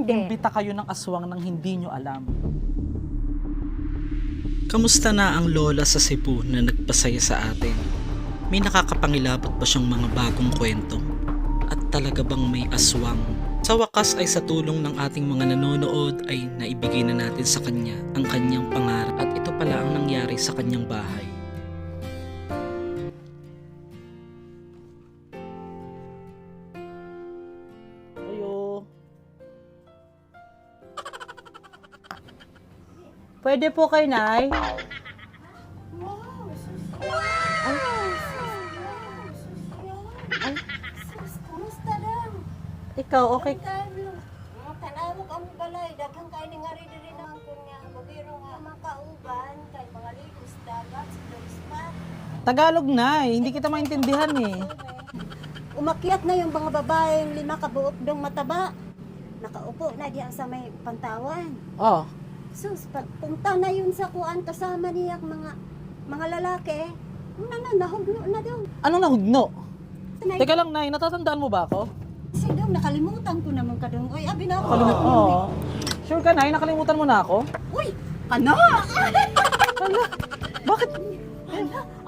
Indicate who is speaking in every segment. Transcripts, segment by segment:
Speaker 1: inimbita kayo ng aswang nang hindi nyo alam.
Speaker 2: Kamusta na ang lola sa Cebu na nagpasaya sa atin? May nakakapangilabot ba siyang mga bagong kwento? At talaga bang may aswang? Sa wakas ay sa tulong ng ating mga nanonood ay naibigay na natin sa kanya ang kanyang pangarap at ito pala ang nangyari sa kanyang bahay.
Speaker 3: Pwede po kay Nay? Ikaw, okay?
Speaker 4: Tanawag ang balay. Daghang kayo ni nga rin rin ang kunya. Bagiro nga makauban. Kay mga ligos dagat. Sa
Speaker 1: Tagalog na eh. Hindi kita maintindihan eh.
Speaker 4: Umakyat na yung mga babaeng lima kabuok dong mataba. Nakaupo na diyan sa may pantawan.
Speaker 1: Oh.
Speaker 4: Sus, pagpunta na yun sa kuan kasama niya mga mga lalaki. Na na, nahugno na daw.
Speaker 1: Anong nahugno?
Speaker 4: Sanay,
Speaker 1: Teka lang, Nay. Natatandaan mo ba ako?
Speaker 4: kasi daw nakalimutan ko naman kadong. Uy, abi na ako.
Speaker 1: Kalimut Oo. Sure ka, Nay? Nakalimutan mo na ako?
Speaker 4: Uy, ano?
Speaker 1: Hala. Bakit?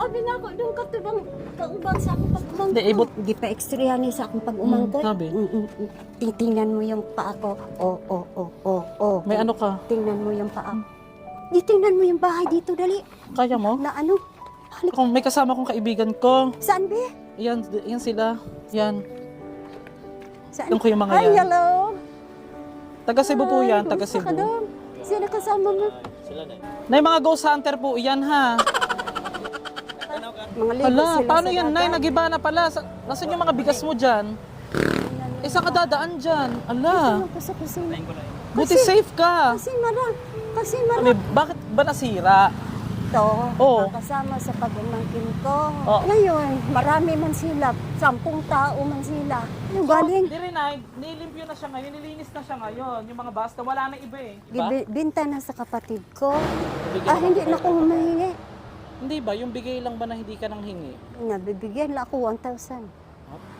Speaker 4: Abi na ako doon katubang kaubang sa akong pag-umangko.
Speaker 1: Hindi, ibot.
Speaker 4: Di pa ekstra ni sa akong pag-umangko.
Speaker 1: Mm, sabi.
Speaker 4: Mm, mm, mm. Titingnan mo yung paa ko. Oh, oh, oh, oh,
Speaker 1: May ano ka?
Speaker 4: Tingnan mo yung paa. Di tingnan mo yung bahay dito, dali.
Speaker 1: Kaya mo?
Speaker 4: Na ano? Halik.
Speaker 1: Kung may kasama kong kaibigan ko.
Speaker 4: Saan be?
Speaker 1: Yan, yan sila. Yan.
Speaker 4: Saan?
Speaker 1: Yung ko yung mga
Speaker 4: Ay,
Speaker 1: yan.
Speaker 4: hello.
Speaker 1: Taga Cebu po yan, taga
Speaker 4: kumusta ka
Speaker 1: Cebu.
Speaker 4: doon? Sino kasama mo?
Speaker 1: Nay, mga ghost hunter po yan ha.
Speaker 4: Mga ligo
Speaker 1: Hala,
Speaker 4: sila
Speaker 1: paano
Speaker 4: sa
Speaker 1: yan, Nay?
Speaker 4: dagat.
Speaker 1: Nagiba na pala. Sa, nasaan yung mga bigas mo dyan? Isa ka dadaan dyan. Ala,
Speaker 4: Ano sa kusina?
Speaker 1: Buti
Speaker 4: Kasi-
Speaker 1: safe ka.
Speaker 4: Kasi mara. Kasi mara.
Speaker 1: Sabi, bakit ba nasira?
Speaker 4: Ito,
Speaker 1: Oo.
Speaker 4: kasama sa pag-umangkin ko.
Speaker 1: Oo.
Speaker 4: Ngayon, marami man sila. Sampung tao man sila. Yung galing.
Speaker 1: Hindi rin. Nilimpyo na siya ngayon. Nilinis na siya ngayon. Yung mga basta, wala na iba eh. Diba?
Speaker 4: Binta na sa kapatid ko.
Speaker 1: Bigyan
Speaker 4: Ah,
Speaker 1: mo
Speaker 4: hindi na ko humahingi.
Speaker 1: Hindi ba? Yung bigay lang ba na hindi ka nang hingi?
Speaker 4: Nabibigyan lang ako 1,000.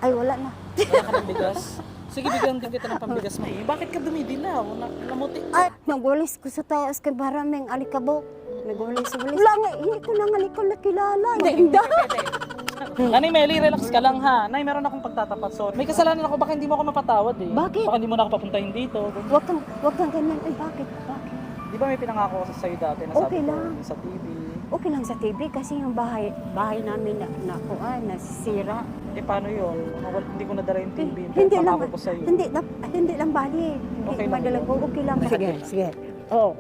Speaker 4: Ay, wala na.
Speaker 1: Wala ka ng bigas? Sige, bigyan din kita ng pambigas mo. Eh, bakit ka dumidilaw? Na, namuti.
Speaker 4: Ay, nagulis ko sa taas kay maraming alikabok. Nagulis-ulis. Wala nga, hindi ko na nga ikaw nakilala.
Speaker 1: Hindi. Nanay Meli, relax ka lang ha. Nay, meron akong pagtatapat. So, may kasalanan ako, baka hindi mo ako mapatawad eh.
Speaker 4: Bakit?
Speaker 1: Baka hindi mo na ako papuntahin dito.
Speaker 4: Huwag kang, huwag kang ganyan. Ay, bakit? Bakit?
Speaker 1: Di ba may pinangako ko sa sa'yo dati na
Speaker 4: Okay
Speaker 1: sabi ko
Speaker 4: lang.
Speaker 1: sa TV?
Speaker 4: Okay lang sa TV kasi yung bahay, bahay namin na, na, kuan, nasisira.
Speaker 1: Eh, paano yun? Wal- hindi ko nadala yung TV.
Speaker 4: Hindi lang,
Speaker 1: ko sa'yo.
Speaker 4: hindi, lang, hindi lang bali. Hindi
Speaker 1: Okay
Speaker 4: okay
Speaker 1: lang
Speaker 4: madala
Speaker 1: yun.
Speaker 4: ko. Okay lang.
Speaker 1: Sige,
Speaker 4: sige.
Speaker 1: Oo.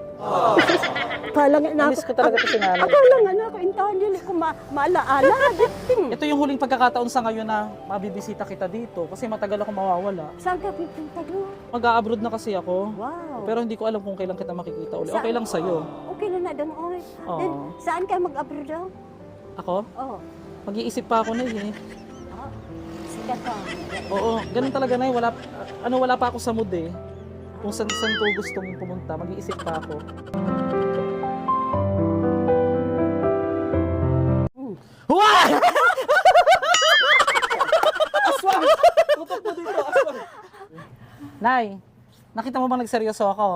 Speaker 4: Kala nga na
Speaker 1: Miss ko talaga ito si nanay.
Speaker 4: Akala nga na ako, intahan din ko ma maalaala.
Speaker 1: Ito yung huling pagkakataon sa ngayon na mabibisita kita dito kasi matagal ako mawawala.
Speaker 4: Saan ka pipunta doon?
Speaker 1: Mag-a-abroad na kasi ako.
Speaker 4: Wow.
Speaker 1: Pero hindi ko alam kung kailan kita makikita ulit. Okay lang sa'yo.
Speaker 4: Okay na na doon, oy.
Speaker 1: Oo.
Speaker 4: Then, saan ka mag-abroad daw?
Speaker 1: Ako?
Speaker 4: Oh.
Speaker 1: Mag-iisip pa ako na eh. Oo, ganun talaga na wala ano wala pa ako sa mood eh. Kung saan saan ko gustong pumunta, mag-iisip pa ako. Huwag! aswang! Tutok mo dito, aswang! Nay, nakita mo bang nagseryoso ako?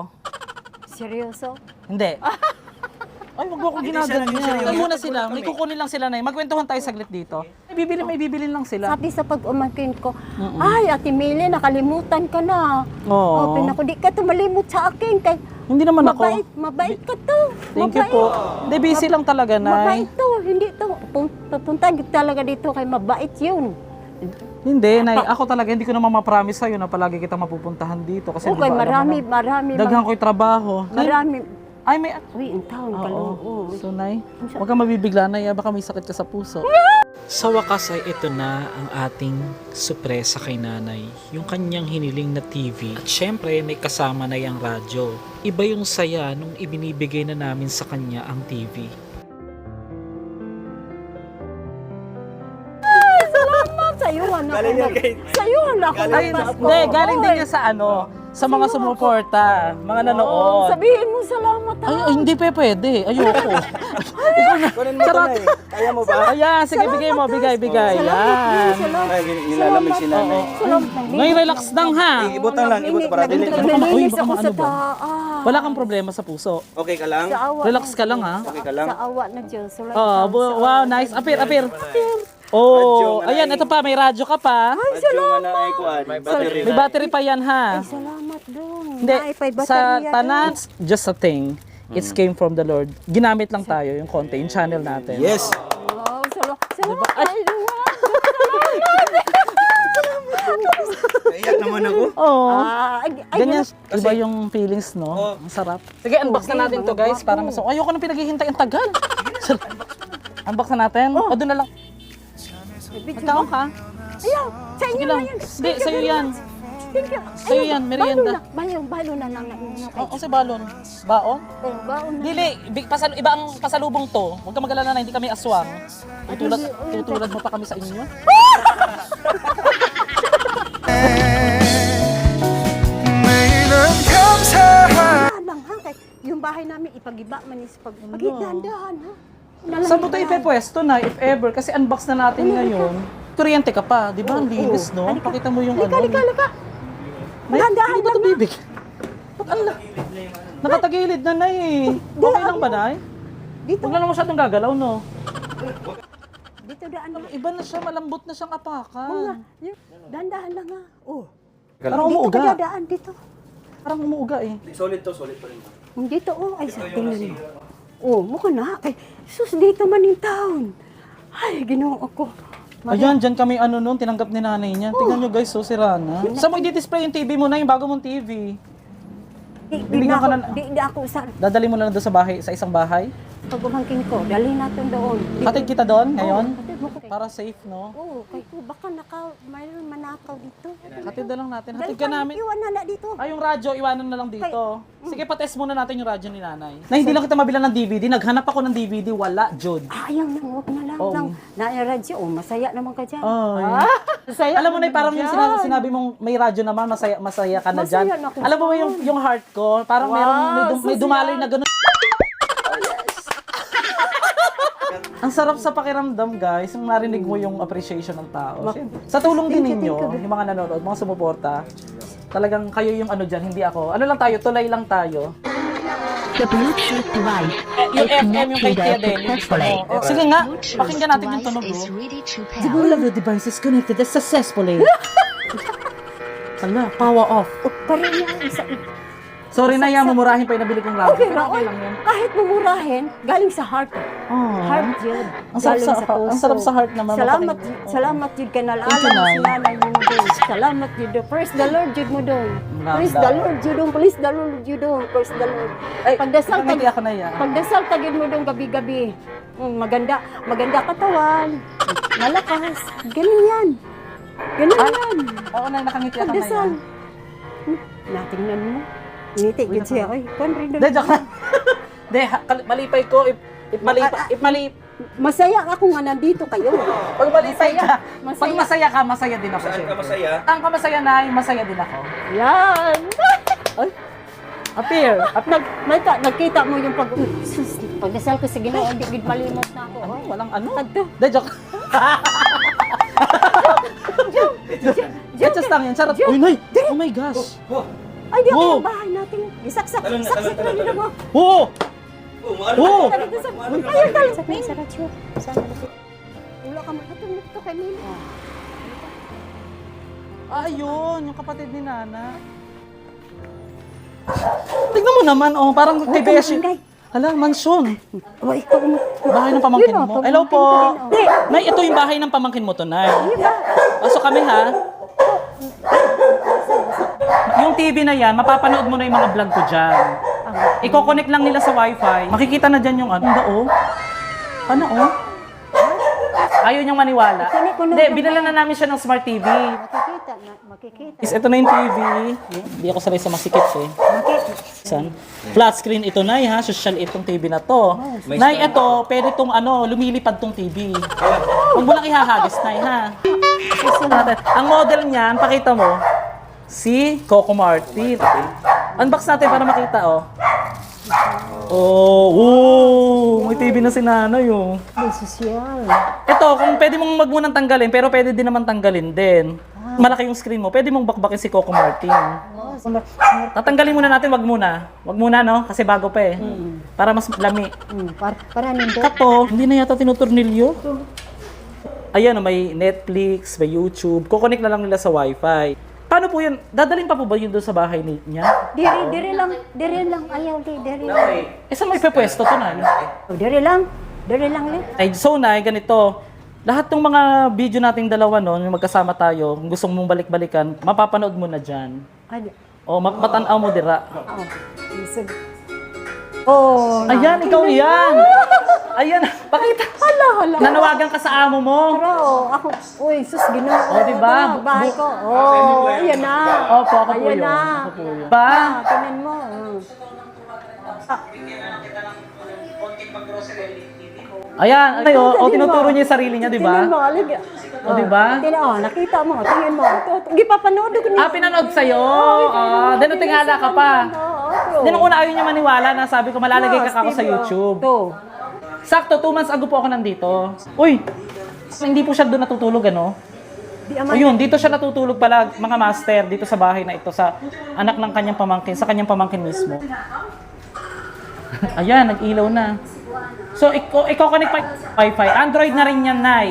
Speaker 4: Seryoso?
Speaker 1: Hindi. Ay, wag mo akong ginaganyan. Ay, muna sila. May kukunin lang sila na. Magkwentuhan tayo saglit dito. May bibili, may bibilin lang sila.
Speaker 4: Sabi sa pag-umangkin ko, ay, Ate Mili, nakalimutan ka na.
Speaker 1: Oo.
Speaker 4: Oh, pinako, di ka tumalimot sa akin. Kay,
Speaker 1: Hindi naman ako.
Speaker 4: mabait, mabait ka to.
Speaker 1: Thank you
Speaker 4: mabait.
Speaker 1: po. Hindi, busy lang talaga,
Speaker 4: Mabait
Speaker 1: Nay.
Speaker 4: to, hindi to. Pun- Papunta talaga dito kay mabait yun.
Speaker 1: Hindi, Nay. Ako talaga, hindi ko naman ma-promise sa'yo na palagi kita mapupuntahan dito. Kasi di
Speaker 4: Okay,
Speaker 1: ba, alam mo
Speaker 4: marami,
Speaker 1: na,
Speaker 4: marami.
Speaker 1: Daghan ko yung trabaho. Nay,
Speaker 4: Marami.
Speaker 1: Ay, may...
Speaker 4: Uy, ang taon ka lang.
Speaker 1: Oo. So, Nay, huwag kang mabibigla, Nay. ah. Baka may sakit ka sa puso.
Speaker 2: Sa wakas ay ito na ang ating supresa kay nanay, yung kanyang hiniling na TV at syempre may kasama na yung radyo. Iba yung saya nung ibinibigay na namin sa kanya ang TV.
Speaker 4: Sayuhan ako. Sayuhan ako.
Speaker 1: Ay,
Speaker 4: ng Pasko.
Speaker 1: hindi, galing din
Speaker 4: Oy.
Speaker 1: niya sa ano, Sa mga sumuporta, mga nanood.
Speaker 4: Sabihin mo salamat
Speaker 1: Ay, ay, hindi pa pwede. Ayoko. Ikaw na.
Speaker 5: Kunin mo ito
Speaker 1: Charot.
Speaker 5: na eh. Kaya mo ba?
Speaker 1: Ayan, sige, bigay mo, bigay, bigay. Yan.
Speaker 5: Ay, nilalamig si nanay.
Speaker 1: Ngayon, relax lang ha.
Speaker 5: Ibutang lang, ibutang para.
Speaker 1: Uy,
Speaker 4: Naglinis
Speaker 1: baka
Speaker 4: ako
Speaker 1: ano
Speaker 4: sa
Speaker 1: ba?
Speaker 4: taas.
Speaker 1: Wala kang problema sa puso.
Speaker 5: Okay ka lang?
Speaker 4: Sa awa
Speaker 1: Relax
Speaker 4: ng
Speaker 1: ka lang
Speaker 4: Diyos.
Speaker 1: ha.
Speaker 5: Okay ka lang?
Speaker 4: Sa awa ng Diyos. Wala
Speaker 1: Oh,
Speaker 4: ikaw.
Speaker 1: bu-
Speaker 4: Sa
Speaker 1: wow,
Speaker 4: awa-
Speaker 1: nice. Apir, apir.
Speaker 5: Radyo
Speaker 1: Oh,
Speaker 5: nga
Speaker 1: ayan,
Speaker 5: na
Speaker 1: ito pa, may radyo ka pa.
Speaker 5: Radyo nga na ay kuan. Battery.
Speaker 1: May battery pa yan ha.
Speaker 4: Salamat.
Speaker 1: Hindi,
Speaker 4: pa'y
Speaker 1: sa tanan, just a thing. It came from the Lord. Ginamit lang tayo yung konti, yung channel natin.
Speaker 5: Yes.
Speaker 4: Wow, salamat. Salamat.
Speaker 1: Ay.
Speaker 4: Ay,
Speaker 5: Naiyak naman ako.
Speaker 1: Oh.
Speaker 4: Ah, ay, ay,
Speaker 1: Ganyan,
Speaker 4: wala-
Speaker 1: iba yung feelings, no?
Speaker 5: Oh.
Speaker 1: Ang sarap. Sige, unbox na natin to, guys, para mas... Ayoko nang pinaghihintay ang tagal. unbox na natin? O, doon na lang. Magkaon ka?
Speaker 4: Ayaw, sa
Speaker 1: Sige
Speaker 4: inyo
Speaker 1: lang.
Speaker 4: na yan.
Speaker 1: Hindi, sa'yo yan. Sa'yo yan, merienda.
Speaker 4: Balo na, balo na lang na una kay.
Speaker 1: O, si Balon. Baon?
Speaker 4: Oh, baon na.
Speaker 1: Dili, big, pasal, iba ang pasalubong to. Huwag ka magalala na, hindi kami aswang. Tutulad, tutulad mo pa kami sa inyo.
Speaker 4: Lang ha, kay yung bahay namin ipagiba man is pag pagdahan ha. Nalang-
Speaker 1: Saan mo tayo ipepwesto na, if ever? Kasi unbox na natin ngayon. Kuryente ka pa, di ba? Ang linis, no? Pakita mo yung
Speaker 4: Halika,
Speaker 1: ano.
Speaker 4: halika, halika. Dahan-dahan lang,
Speaker 1: bibig? Ba't ang la- Nakatagilid na, Nay. eh. Okay lang ba, Nay?
Speaker 4: Dito,
Speaker 1: Huwag lang naman masyadong gagalaw, no?
Speaker 4: dito daan lang.
Speaker 1: Iba na siya, malambot na siyang
Speaker 4: Oo nga,
Speaker 1: apakan.
Speaker 4: yun, Dahan-dahan lang ha. Oh,
Speaker 1: Parang
Speaker 4: dito
Speaker 1: umuuga.
Speaker 4: ka dadaan dito.
Speaker 1: Parang umuuga eh.
Speaker 5: Solid to, solid pa rin.
Speaker 4: Dito oh, ay sa tingnan mo. Oh, mukha na kay sus dito man yung town. Ay, ginoo ko.
Speaker 1: Ayan, dyan kami ano nun, tinanggap ni nanay niya. Tingnan nyo guys, so si Rana. Saan mo i-display yung TV mo na, yung bago mong TV?
Speaker 4: Di, di,
Speaker 1: Binigyan
Speaker 4: na
Speaker 1: ka
Speaker 4: ako,
Speaker 1: na-
Speaker 4: di, di ako sa
Speaker 1: Dadali mo lang doon sa bahay, sa isang bahay?
Speaker 4: pagumangkin ko. Dali natin doon. Di-
Speaker 1: Hatid kita doon ngayon? Para safe, no?
Speaker 4: Oo, kay ko baka naka mayroon manakaw dito.
Speaker 1: Hatid na lang natin. Hatid ka
Speaker 4: ka,
Speaker 1: namin.
Speaker 4: Iwan na na dito.
Speaker 1: Ay, yung radyo, iwanan na lang dito. Sige, patest muna natin yung radyo ni nanay. Na hindi lang kita mabilan ng DVD. Naghanap ako ng DVD, wala, Jod.
Speaker 4: Ah, Ayaw na, huwag na lang.
Speaker 1: Oo.
Speaker 4: lang. Nairadyo, oh, masaya naman ka dyan.
Speaker 1: Ay.
Speaker 4: Masaya
Speaker 1: Alam mo na, parang yung sinabi, sinabi mong may radyo naman, masaya, masaya ka na dyan.
Speaker 4: Masaya na ako
Speaker 1: Alam mo ba yung, yung heart ko, parang
Speaker 4: Wow,
Speaker 1: merong, may, dum- may dumaloy na gano'n. Ang sarap sa pakiramdam, guys, yung narinig mo yung appreciation ng tao. Siyempre. Sa tulong din
Speaker 4: Thank you,
Speaker 1: ninyo,
Speaker 4: thank you.
Speaker 1: yung mga nanonood, mga sumuporta, talagang kayo yung ano dyan, hindi ako. Ano lang tayo, tulay lang tayo.
Speaker 6: The Bluetooth device
Speaker 1: Yung
Speaker 6: is
Speaker 1: FM, yung kay Tia
Speaker 6: connected
Speaker 1: Deli.
Speaker 6: successfully.
Speaker 1: Oh, sige nga, pakinggan natin yung tunog. Oh. All of the devices connected successfully. Hala, power off.
Speaker 4: Oh, parang yan, isa,
Speaker 1: Sorry na yan, mumurahin pa yung nabili kong radyo.
Speaker 4: Okay,
Speaker 1: Pero
Speaker 4: okay
Speaker 1: lang yan.
Speaker 4: Kahit mumurahin, galing sa heart.
Speaker 1: Oh.
Speaker 4: Heart yun.
Speaker 1: Ang sarap sa-
Speaker 4: puso.
Speaker 1: ang sarap sa heart naman
Speaker 4: Salamat,
Speaker 1: mapaking-
Speaker 4: salamat yun ka
Speaker 1: Nay.
Speaker 4: si nanay mo doon. Salamat yun doon. Praise the Lord yun mo doon. Praise the Lord yun doon. Praise the Lord yun doon. Praise the Lord.
Speaker 1: Ay,
Speaker 4: Pagdasal tag-
Speaker 1: ako na yan.
Speaker 4: Pagdasal tagin mo doon gabi-gabi. Mm, maganda, maganda katawan. Malakas. Ganun yan. Ganun yan.
Speaker 1: Oo na, nakangiti ako na yan.
Speaker 4: Hmm, Natingnan mo. Ngiti gid siya. Ay, kon rin
Speaker 1: Hindi, joke lang. Kal- malipay ko. If, if malipay, if malip,
Speaker 4: Masaya ako nga nandito kayo.
Speaker 1: pag malipay ka,
Speaker 4: Masaya.
Speaker 1: pag masaya ka, masaya din ako.
Speaker 5: Saan ka masaya?
Speaker 1: Ang ka masaya na, masaya din ako.
Speaker 4: Yan.
Speaker 1: Ay, appear.
Speaker 4: At nag, may ta, nagkita mo yung pag... Sus, pagdasal ko sa Ginoo, hindi gid malimot na ako. Ay,
Speaker 1: Walang ano.
Speaker 4: Kadto.
Speaker 1: Hindi, joke. Just lang yan. Charot. Uy, Nay. Oh my gosh.
Speaker 4: Ay, di ako
Speaker 1: Oh.
Speaker 4: yung bahay natin. Isaksak,
Speaker 5: Talon na,
Speaker 4: saksak
Speaker 5: talon,
Speaker 4: na nila
Speaker 5: talon.
Speaker 4: mo.
Speaker 1: Oo!
Speaker 5: Oh, maano
Speaker 1: Oo!
Speaker 5: ka?
Speaker 4: Ayun, talo. Sa sa. Sana na Ulo ka mo. Hatong nito kay Mili.
Speaker 1: Ayun, yung kapatid ni Nana. Tignan mo naman, oh, parang kay Beshi.
Speaker 4: barangay.
Speaker 1: Hala, mansyon.
Speaker 4: Oh, ikaw mo.
Speaker 1: Bahay ng pamangkin
Speaker 4: Yun, oh,
Speaker 1: mo. Hello po.
Speaker 4: ko oh.
Speaker 1: Nay, ito yung bahay ng pamangkin mo to, Nay. Pasok kami, ha? Yung TV na yan, mapapanood mo na yung mga vlog ko dyan. Iko-connect lang nila sa wifi. Makikita na dyan yung ano. Ano, oh? Ano, oh? Ayaw niyang maniwala.
Speaker 4: Na
Speaker 1: Hindi, binala na namin siya ng smart TV.
Speaker 4: Makikita na, makikita.
Speaker 1: Is ito na yung TV. Hindi ako sanay sa masikip eh. San? Flat screen ito, Nay, ha? Social itong TV na to.
Speaker 5: May
Speaker 1: Nay,
Speaker 5: stand.
Speaker 1: ito, pwede itong ano, lumilipad tong TV. Huwag mo lang ihahagis, Nay, ha? Ang model niyan, pakita mo. Si Coco Martin. Unbox natin para makita, oh. Oh, oh, may TV na si nanay, oh.
Speaker 4: Sosyal.
Speaker 1: Ito, kung pwede mong wag munang tanggalin, pero pwede din naman tanggalin din. Malaki yung screen mo, pwede mong bakbakin si Coco Martin.
Speaker 4: Sumar,
Speaker 1: Tatanggalin muna natin, wag muna. Wag muna, no? Kasi bago pa eh. Para mas lami.
Speaker 4: hmm, para, para nindot.
Speaker 1: Kato, hindi na yata tinuturnilyo. Ayan, oh, may Netflix, may YouTube. Kukonek na lang nila sa wifi. Paano po yun? Dadalhin pa po ba yun doon sa bahay ni- niya?
Speaker 4: Diri, diri lang, diri lang, ayaw di, diri lang.
Speaker 1: Eh, saan may pwesto to na?
Speaker 4: Oh, diri lang, diri lang li.
Speaker 1: Ay, so na, ganito. Lahat ng mga video nating dalawa noon, yung magkasama tayo, kung gusto mong balik-balikan, mapapanood mo na dyan.
Speaker 4: Ay,
Speaker 1: O, ma- matanaw mo dira.
Speaker 4: oh, isig. Oh.
Speaker 1: Ayan, ikaw yan! Ayan, pakita.
Speaker 4: Hala, hala.
Speaker 1: Nanawagan ka sa amo mo.
Speaker 4: Pero ako, uy, sus, ginoo.
Speaker 1: Oh, di ba?
Speaker 4: Ito na, Bahay ko. Oh, ayan na.
Speaker 1: Opo, ako po
Speaker 4: Ayan
Speaker 1: yun.
Speaker 4: na.
Speaker 1: Ako po yun. Ba?
Speaker 4: Ah, tingnan mo. mm.
Speaker 1: Ayan, ayo, o tinuturo niya yung sarili niya, di
Speaker 4: Tingnan mo,
Speaker 1: ba?
Speaker 4: alig.
Speaker 1: O, di ba?
Speaker 4: Tingnan, oh, nakita mo. Tingnan mo. Hindi pa panood ko
Speaker 1: Ah, pinanood sa'yo. Ah, then tingala ka pa.
Speaker 4: Oo,
Speaker 1: Then nung una ayaw niya maniwala na sabi ko malalagay ka ako sa YouTube.
Speaker 4: To.
Speaker 1: Sakto, two months ago po ako nandito. Uy, hindi po siya doon natutulog, ano? O yun, dito siya natutulog pala, mga master, dito sa bahay na ito, sa anak ng kanyang pamangkin, sa kanyang pamangkin mismo. Ayan, nag-ilaw na. So, iko, iko-connect pa wifi. Android na rin yan, Nay.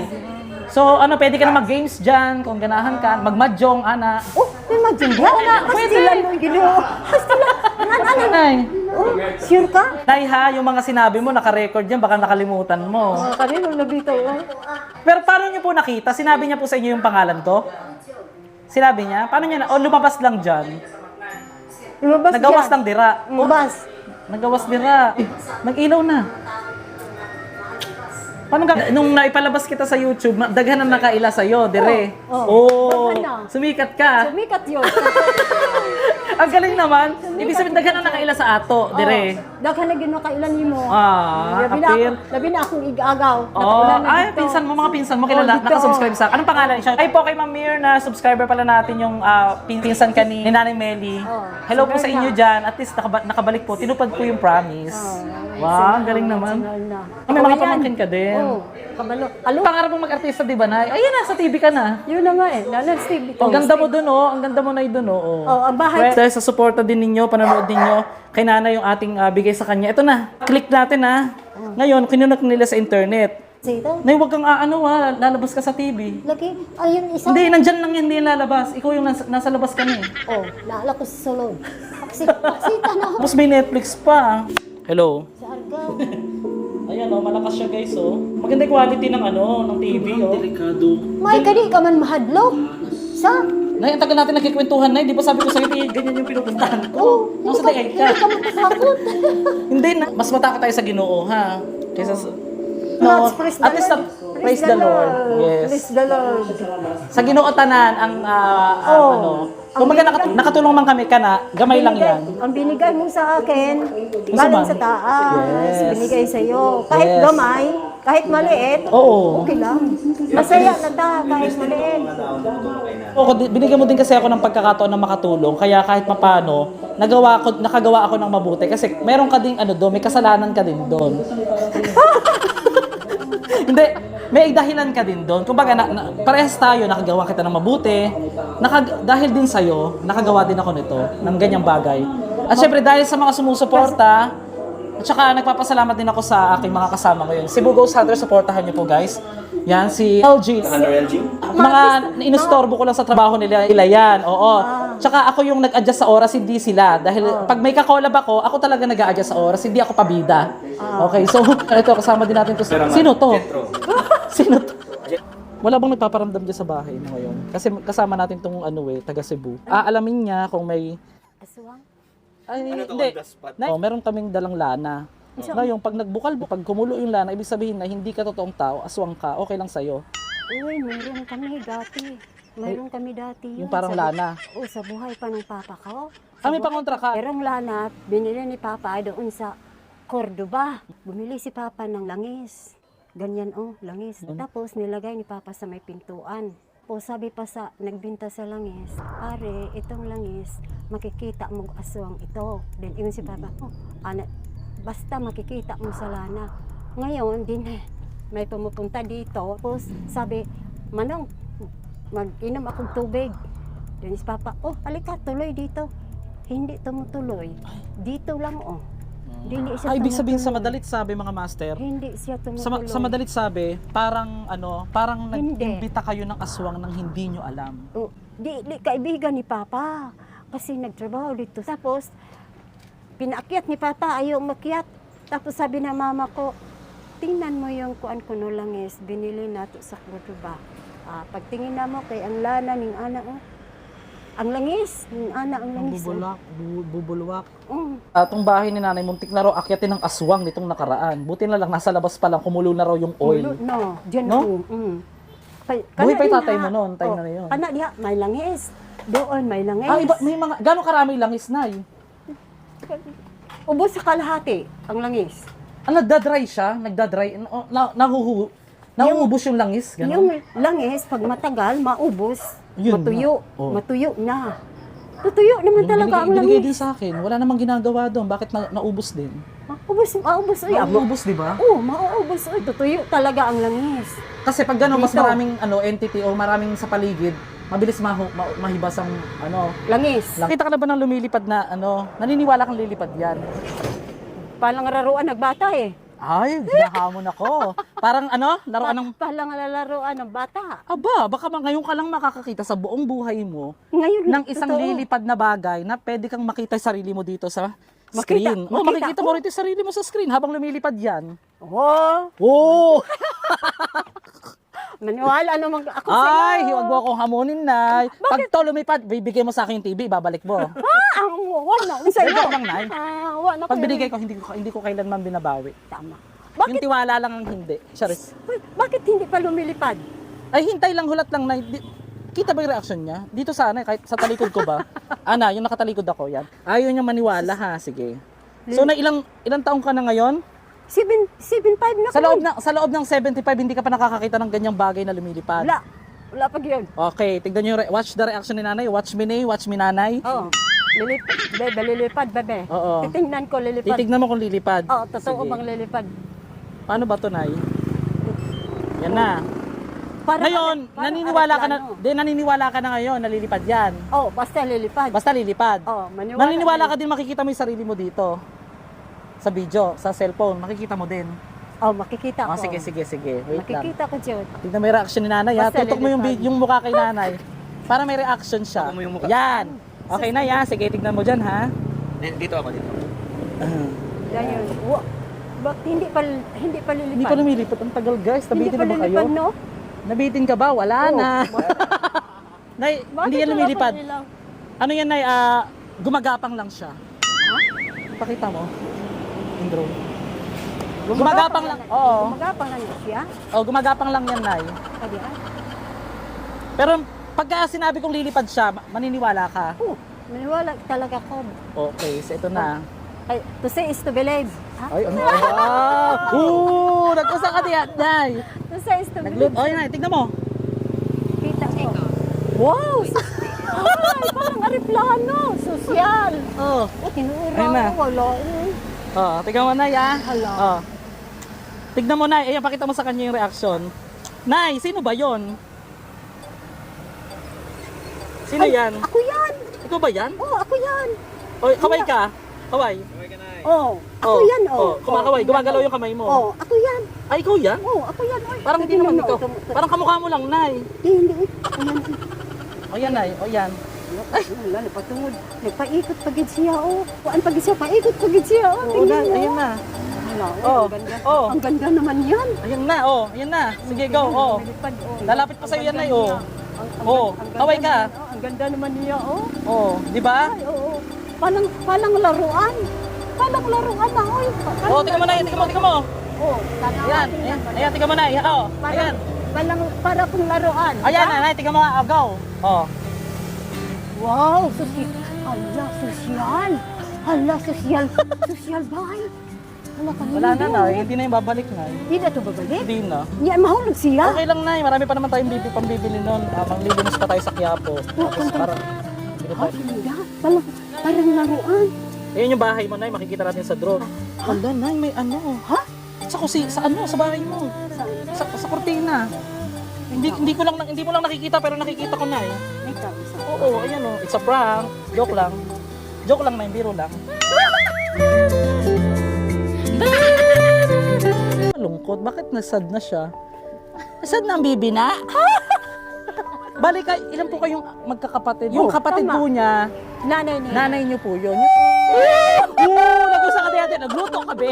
Speaker 1: So, ano, pwede ka na mag-games dyan, kung ganahan ka, mag-mahjong, ana.
Speaker 4: Oh, may maganda. Oo na,
Speaker 1: pwede.
Speaker 4: Hastilan mo, ginoo. Hastilan. Ano, ano?
Speaker 1: Nay,
Speaker 4: Oh, sure ka?
Speaker 1: Nay ha, yung mga sinabi mo, naka-record yan, baka nakalimutan mo.
Speaker 4: Oh, kanino nabitaw? Oh.
Speaker 1: Pero paano niyo po nakita? Sinabi niya po sa inyo yung pangalan ko? Sinabi niya? Paano niya na? O lumabas lang dyan?
Speaker 4: Lumabas
Speaker 1: Nagawas
Speaker 4: dyan.
Speaker 1: ng dira.
Speaker 4: Lumabas.
Speaker 1: Nagawas dira. Nag-ilaw na. Paano ka, nung naipalabas kita sa YouTube, ma- daghan na nakaila sa'yo, dire.
Speaker 4: Oh,
Speaker 1: Oh,
Speaker 4: Daghan na.
Speaker 1: sumikat ka.
Speaker 4: Sumikat yun.
Speaker 1: Ang galing naman. Ibig sabihin, daghan na nakaila sa ato, dire.
Speaker 4: Daghan na gino kailan mo.
Speaker 1: Ah,
Speaker 4: labi na, ako, labi na akong igagaw.
Speaker 1: Oh,
Speaker 4: Nakaulan na
Speaker 1: ay,
Speaker 4: dito.
Speaker 1: pinsan mo, mga pinsan mo, kilala,
Speaker 4: Oh, dito.
Speaker 1: nakasubscribe sa Anong pangalan siya? Ay po kay Ma'am Mir na subscriber pala natin yung ah, pin- pinsan ka ni, ni Nanay Meli.
Speaker 4: Oh,
Speaker 1: Hello po sa inyo dyan. At least nakaba- nakabalik po. Tinupad po yung promise.
Speaker 4: Oh,
Speaker 1: wow, ang galing naman.
Speaker 4: Na.
Speaker 1: Ah, may mga pamangkin ka din.
Speaker 4: Oo, kabalo. Alo,
Speaker 1: Pangarap mong mag-artista, di ba, Nay? Ayan na, sa TV ka na.
Speaker 4: yun na nga eh. Lalan Steve.
Speaker 1: Ang ganda mo dun, oh. Ang ganda mo na dun, oh.
Speaker 4: Oh, ang bahay.
Speaker 1: Dahil sa suporta din ninyo, panonood ninyo, kay nanay yung ating ah, bigay sa kanya. Ito na, click natin ha. Ngayon, kinunak nila sa internet.
Speaker 4: Sito.
Speaker 1: Nay, huwag kang aano ha, lalabas ka sa TV.
Speaker 4: Lagi, ayun isa.
Speaker 1: Hindi, nandyan lang yan, hindi lalabas. Ikaw yung nasa, nasa labas ka na eh.
Speaker 4: Oh, naala ko sa salon. Paksi, paksita na ako
Speaker 1: Tapos may Netflix pa. Hello.
Speaker 4: sa Argao.
Speaker 1: Ayan oh, malakas siya guys oh. Maganda yung quality ng ano, ng TV oh.
Speaker 5: Delikado.
Speaker 4: May kadi ka man mahadlok. Sa?
Speaker 1: Nay, ang tagal natin nagkikwentuhan na, di ba sabi ko sa'yo, eh, ganyan yung pinupuntahan ko.
Speaker 4: Oh,
Speaker 1: Nasa
Speaker 4: hindi
Speaker 1: dayay
Speaker 4: ka, hindi ka matakot.
Speaker 1: Hindi na. Mas matakot tayo sa ginoo, ha? Kaysa sa...
Speaker 4: Praise the
Speaker 1: at least
Speaker 4: Lord.
Speaker 1: praise the Lord. Yes.
Speaker 4: Praise the Lord.
Speaker 1: Sa ginoo tanan, ang, ah, ang
Speaker 4: Oh.
Speaker 1: ano, kung maga nakat- nakatulong man kami ka na, gamay lang yan.
Speaker 4: Ang binigay mo sa akin, galing sa taas.
Speaker 1: Yes.
Speaker 4: Binigay sa iyo. Kahit
Speaker 1: Yes.
Speaker 4: gamay, kahit maliit,
Speaker 1: Oo.
Speaker 4: okay lang. Masaya na ta, kahit maliit.
Speaker 1: Oo, di- binigyan mo din kasi ako ng pagkakataon na makatulong, kaya kahit mapano, nagawa ko, nakagawa ako ng mabuti. Kasi meron ka ding ano doon, may kasalanan ka din doon. Hindi, may dahilan ka din doon. Kumbaga, na, na, parehas tayo, nakagawa kita ng mabuti. Nakag, dahil din sa'yo, nakagawa din ako nito, ng ganyang bagay. At syempre, dahil sa mga sumusuporta, at saka nagpapasalamat din ako sa aking mga kasama ngayon. Cebu Ghost Hunter, supportahan niyo po guys. Yan, si LG.
Speaker 5: Under LG?
Speaker 1: Mga inustorbo ko lang sa trabaho nila, nila yan. Oo. Tsaka ako yung nag-adjust sa oras, hindi sila. Dahil pag may kakolab ako, ako talaga nag adjust sa oras, hindi ako pabida. Okay, so ito, kasama din natin to. Sino to? Sino to? Wala bang nagpaparamdam dyan sa bahay mo ngayon? Kasi kasama natin tong ano eh, taga Cebu. Aalamin niya kung may...
Speaker 4: Aswang.
Speaker 1: Ay,
Speaker 5: Ano to,
Speaker 1: hindi.
Speaker 5: on the spot?
Speaker 1: Na, oh, meron kaming dalang lana. Ngayon, pag nagbukal, pag kumulo yung lana, ibig sabihin na hindi ka totoong tao, aswang ka, okay lang sa'yo.
Speaker 4: Uy, meron kami dati. Meron kami dati.
Speaker 1: Yung
Speaker 4: yun
Speaker 1: parang
Speaker 4: sa-
Speaker 1: lana.
Speaker 4: Oo, sa buhay pa ng papa ko.
Speaker 1: Ah, may pangontra ka.
Speaker 4: Merong lana, binili ni papa doon sa Cordoba. Bumili si papa ng langis. Ganyan oh, langis.
Speaker 1: Hmm.
Speaker 4: Tapos nilagay ni papa sa may pintuan. Tapos sabi pa sa nagbinta sa langis, pare, itong langis, makikita mo aswang ito. Then ingon si Papa, oh, anak, basta makikita mo sa lana. Ngayon, din eh, may pumupunta dito. Tapos sabi, Manong, mag-inom akong tubig. Si Papa, oh, halika, tuloy dito. Hindi tumutuloy. Dito lang, oh. Dili siya
Speaker 1: Ay, ibig sabihin sa
Speaker 4: tumutuloy.
Speaker 1: madalit sabi mga master,
Speaker 4: Hindi siya
Speaker 1: sa,
Speaker 4: tumutuloy.
Speaker 1: sa madalit sabi, parang ano, parang
Speaker 4: Hindi.
Speaker 1: nag-imbita kayo ng aswang nang hindi nyo alam.
Speaker 4: Oh, di, di kaibigan ni Papa. Kasi nagtrabaho dito. Tapos, pinaakyat ni Papa, ayaw makyat. Tapos sabi na mama ko, tingnan mo yung kuan ko no langis, binili nato sa Cordoba. Ah, pagtingin na mo kay ang lana ning ana oh. Ang langis, ning ana ang langis. oh.
Speaker 1: Bubulak, bu- bubulwak.
Speaker 4: Mm.
Speaker 1: Atong bahay ni nanay, muntik na raw akyatin ng aswang nitong nakaraan. Buti na lang, nasa labas pa lang, kumulo na raw yung oil.
Speaker 4: Ulo, no, dyan
Speaker 1: No?
Speaker 4: no? Mm. Kay-
Speaker 1: Buhay
Speaker 4: kana
Speaker 1: pa yung tatay mo noon, time
Speaker 4: Oh,
Speaker 1: na yun.
Speaker 4: Kana diha, may langis. Doon may langis.
Speaker 1: Ah, iba, may mga, gano'ng karami langis, nay?
Speaker 4: Ubos sa kalahati ang langis.
Speaker 1: Ah, nagda-dry siya? Nagda-dry? Na, na, nahuhu, nauubos yung langis? Gano'n?
Speaker 4: Yung langis, pag matagal, maubos,
Speaker 1: Yun
Speaker 4: matuyo,
Speaker 1: nga. Oh.
Speaker 4: matuyo na. Tutuyo naman
Speaker 1: Yung
Speaker 4: talaga
Speaker 1: binigay,
Speaker 4: ang
Speaker 1: binigay din
Speaker 4: langis.
Speaker 1: sa akin. Wala namang ginagawa doon. Bakit na, naubos din?
Speaker 4: Maubos, maubos. Uy, amo.
Speaker 1: Naubos, di ba?
Speaker 4: Oo, mauubos. Uy, tutuyo talaga ang langis.
Speaker 1: Kasi pag gano'n, mas maraming ano, entity o maraming sa paligid, mabilis mahu, ma, mahibas ang ano.
Speaker 4: Langis.
Speaker 1: Nakita ka na ba ng lumilipad na ano? Naniniwala kang lilipad yan?
Speaker 4: Palang laruan nagbata eh.
Speaker 1: Ay, hinahamon ako. Parang ano, laruan ng...
Speaker 4: Palang lalaruan ng bata.
Speaker 1: Aba, baka ma- ngayon ka lang makakakita sa buong buhay mo
Speaker 4: Ngayon,
Speaker 1: ng isang
Speaker 4: totoo.
Speaker 1: lilipad na bagay na pwede kang makita sarili mo dito sa
Speaker 4: Makita-
Speaker 1: screen. oh,
Speaker 4: makita
Speaker 1: makikita
Speaker 4: ko.
Speaker 1: mo rin yung sarili mo sa screen habang lumilipad yan.
Speaker 4: Oo,
Speaker 1: Oh!
Speaker 4: maniwala naman ako sa
Speaker 1: Ay,
Speaker 4: iyo.
Speaker 1: huwag mo akong hamunin, Nay. Pag to lumipad, bibigay mo sa akin yung TV, babalik mo.
Speaker 4: Ah, ang wala na. Sa iyo.
Speaker 1: Joke lang, Nay.
Speaker 4: Ah, wala na.
Speaker 1: Pag binigay ko, hindi ko, hindi ko kailanman binabawi.
Speaker 4: Tama.
Speaker 1: Yung
Speaker 4: Bakit,
Speaker 1: tiwala lang ang hindi.
Speaker 4: Uy, bakit hindi pa lumilipad?
Speaker 1: Ay, hintay lang, hulat lang, Nay. Di- kita ba yung reaction niya? Dito sana, kahit sa talikod ko ba? Ana, yung nakatalikod ako, yan. Ayaw niya maniwala, ha? Sige. So, na ilang ilang taong ka na ngayon?
Speaker 4: 7, 7.5 na
Speaker 1: Sa
Speaker 4: kami.
Speaker 1: loob ng sa loob ng 75 hindi ka pa nakakakita ng ganyang bagay na lumilipad.
Speaker 4: Wala. Wala pa yun.
Speaker 1: Okay, tignan yung re- watch the reaction ni Nanay. Watch me, Nay. Watch me, Nanay.
Speaker 4: Oo. Lilipad. Bebe, lilipad, bebe.
Speaker 1: Oo.
Speaker 4: Titingnan ko lilipad.
Speaker 1: Titignan mo kung lilipad.
Speaker 4: Oo, totoo
Speaker 1: Sige.
Speaker 4: bang lilipad?
Speaker 1: Paano ba 'to, Nay? Yan na.
Speaker 4: Para
Speaker 1: Ngayon,
Speaker 4: para
Speaker 1: naniniwala ka na,
Speaker 4: aeroplano.
Speaker 1: di naniniwala ka na ngayon na lilipad 'yan.
Speaker 4: Oo, basta lilipad.
Speaker 1: Basta lilipad.
Speaker 4: Oo, maniwala.
Speaker 1: Naniniwala ka din makikita mo yung sarili mo dito. Sa video, sa cellphone, makikita mo din.
Speaker 4: Oo, makikita
Speaker 1: Oh,
Speaker 4: ko.
Speaker 1: sige, sige, sige. Wait lang.
Speaker 4: Makikita ko dyan.
Speaker 1: Tignan mo yung reaction ni nanay, ha?
Speaker 4: Basta
Speaker 1: Tutok mo yung, yung mukha kay nanay. Para may reaction siya.
Speaker 5: Tutok mo yung mukha.
Speaker 1: Yan. Okay na yan. Sige, tignan mo dyan, ha?
Speaker 5: Dito ako, dito.
Speaker 4: Yan yun. Bak, hindi pa, hindi pa lilipad.
Speaker 1: Hindi pa lumilipad. Ang tagal, guys. Nabitin na ba kayo?
Speaker 4: no?
Speaker 1: Nabitin ka ba? Wala
Speaker 4: Oo.
Speaker 1: na. Nay,
Speaker 4: Bakit
Speaker 1: hindi yan lumilipad. Ano yan, Nay? Ah, gumagapang lang siya. Pakita mo. Yung drone. Gumagapang lang. Oo.
Speaker 4: Gumagapang lang siya.
Speaker 1: Oh, gumagapang lang yan, Nay.
Speaker 4: Kadi ah.
Speaker 1: Pero pagka sinabi kong lilipad siya, ma- maniniwala ka.
Speaker 4: Oh, maniwala talaga ko.
Speaker 1: Okay, so ito na.
Speaker 4: Ay, to say is to believe. Ha?
Speaker 1: Ay, ano ba? Oo, nag-usap ka diyan, Nay.
Speaker 4: To say is to believe.
Speaker 1: Oh, yun, Nay, tignan mo.
Speaker 4: Kita ko. Wow! Ay, parang ariplano. Sosyal.
Speaker 1: Oh.
Speaker 4: Oh, tinura
Speaker 1: Ayun na.
Speaker 4: ko. Wala. eh.
Speaker 1: Oh, tignan mo, Nay, ah.
Speaker 4: Hala.
Speaker 1: Oh. Tignan mo, Nay. Ayan, pakita mo sa kanya yung reaction. Nay, sino ba yon? Sino yan?
Speaker 4: Ako yan.
Speaker 1: Ikaw ba yan?
Speaker 4: Oh, ako yan.
Speaker 1: Oh, kaway ka. Kaway.
Speaker 4: Oh, ako
Speaker 1: Oh,
Speaker 4: yan. Oh,
Speaker 1: Oh, kumakaway.
Speaker 4: Oh,
Speaker 1: Gumagalaw yung kamay mo.
Speaker 4: Oh, ako yan.
Speaker 1: Ay, ikaw yan?
Speaker 4: Oh, ako yan. Oy,
Speaker 1: Parang hindi naman ikaw. Parang kamukha mo lang, Nay.
Speaker 4: Hindi, hindi. Ayan.
Speaker 1: O yan, Nay. O yan.
Speaker 4: Ay, wala na patungod. Nagpaikot pagid siya, oh. Kuan pagid siya, paikot pagid siya, oh.
Speaker 1: Oo,
Speaker 4: Tingnan
Speaker 1: Nay.
Speaker 4: mo.
Speaker 1: Ayan na.
Speaker 4: Wala, oh.
Speaker 1: Oh,
Speaker 4: Ang ganda.
Speaker 1: oh.
Speaker 4: Ang ganda naman yan.
Speaker 1: Ayan na, oh. Ayan na. Sige, go. Oh.
Speaker 4: Lumilipad, oh.
Speaker 1: Lalapit pa
Speaker 4: Ang
Speaker 1: sa'yo yan,
Speaker 4: ganda
Speaker 1: Nay, oh.
Speaker 4: niya. Ang, ang,
Speaker 1: Oh,
Speaker 4: ang ganda
Speaker 1: kaway ka.
Speaker 4: naman, oh. Ang ganda naman niya, oh.
Speaker 1: Oh, di ba?
Speaker 4: Ay, oo. Palang, palang laruan. Palang laruan na, oy. Palang
Speaker 1: Oh, tingnan mo na, tingnan mo, tingnan mo.
Speaker 4: Oh, tanawa.
Speaker 1: Ayan, ayan, ayan, tingnan mo na. Oh.
Speaker 4: Parang,
Speaker 1: Ayan.
Speaker 4: Palang, para kung laruan.
Speaker 1: Ayan, nanay, tingnan mo nga. Oh, go. Oh.
Speaker 4: Wow, sosyal. Hala, sosyal. Hala, sosyal. sosyal ba? Wala ka
Speaker 1: Wala na, Nay. Hindi na yung babalik, Nay.
Speaker 4: Hindi na ito babalik.
Speaker 1: Hindi na.
Speaker 4: Yan, mahulog siya.
Speaker 1: Okay lang, Nay. Marami pa naman tayong bibi pambibili nun. Uh, manglilinis pa tayo sa Quiapo. Tapos parang... Hindi
Speaker 4: Ah, hindi. Parang, parang laruan.
Speaker 1: Ayun yung bahay mo, Nay. Makikita natin sa drone. Hala, Nay. May ano. Ha? Sa kusi, sa ano, sa bahay mo. Sa, sa kortina. Hindi hindi ko lang hindi mo lang nakikita pero nakikita ko na eh.
Speaker 4: Ikaw, isa.
Speaker 1: Oo, ayan oh. It's a prank. Joke lang. Joke lang na, biro lang. Malungkot. Bakit nasad na siya? Nasad na ang bibi na? Balik kay, ilan po kayong magkakapatid? Yung kapatid
Speaker 4: tama.
Speaker 1: po niya,
Speaker 4: Nanay niya.
Speaker 1: nanay niyo po yun. Yung... Oo! Nag-usa ka dati, nagluto ka be.